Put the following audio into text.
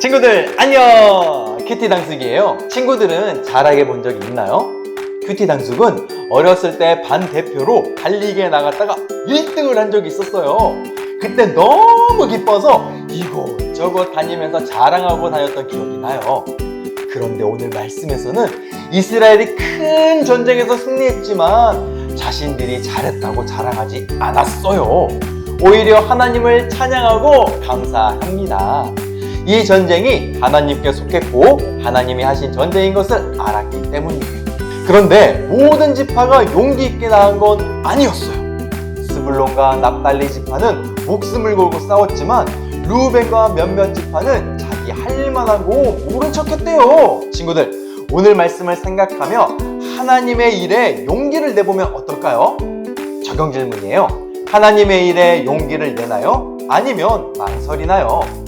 친구들 안녕! 큐티 당숙이에요. 친구들은 잘하게 본 적이 있나요? 큐티 당숙은 어렸을 때 반 대표로 달리기에 나갔다가 1등을 한 적이 있었어요. 그때 너무 기뻐서 이곳저곳 다니면서 자랑하고 다녔던 기억이 나요. 그런데 오늘 말씀에서는 이스라엘이 큰 전쟁에서 승리했지만 자신들이 잘했다고 자랑하지 않았어요. 오히려 하나님을 찬양하고 감사합니다 이 전쟁이 하나님께 속했고 하나님이 하신 전쟁인 것을 알았기 때문이에요. 그런데 모든 지파가 용기 있게 나간 건 아니었어요. 스불론과 납달리 지파는 목숨을 걸고 싸웠지만 루벤과 몇몇 지파는 자기 할 만하고 모른 척했대요. 친구들 오늘 말씀을 생각하며 하나님의 일에 용기를 내보면 어떨까요? 적용 질문이에요. 하나님의 일에 용기를 내나요? 아니면 망설이나요?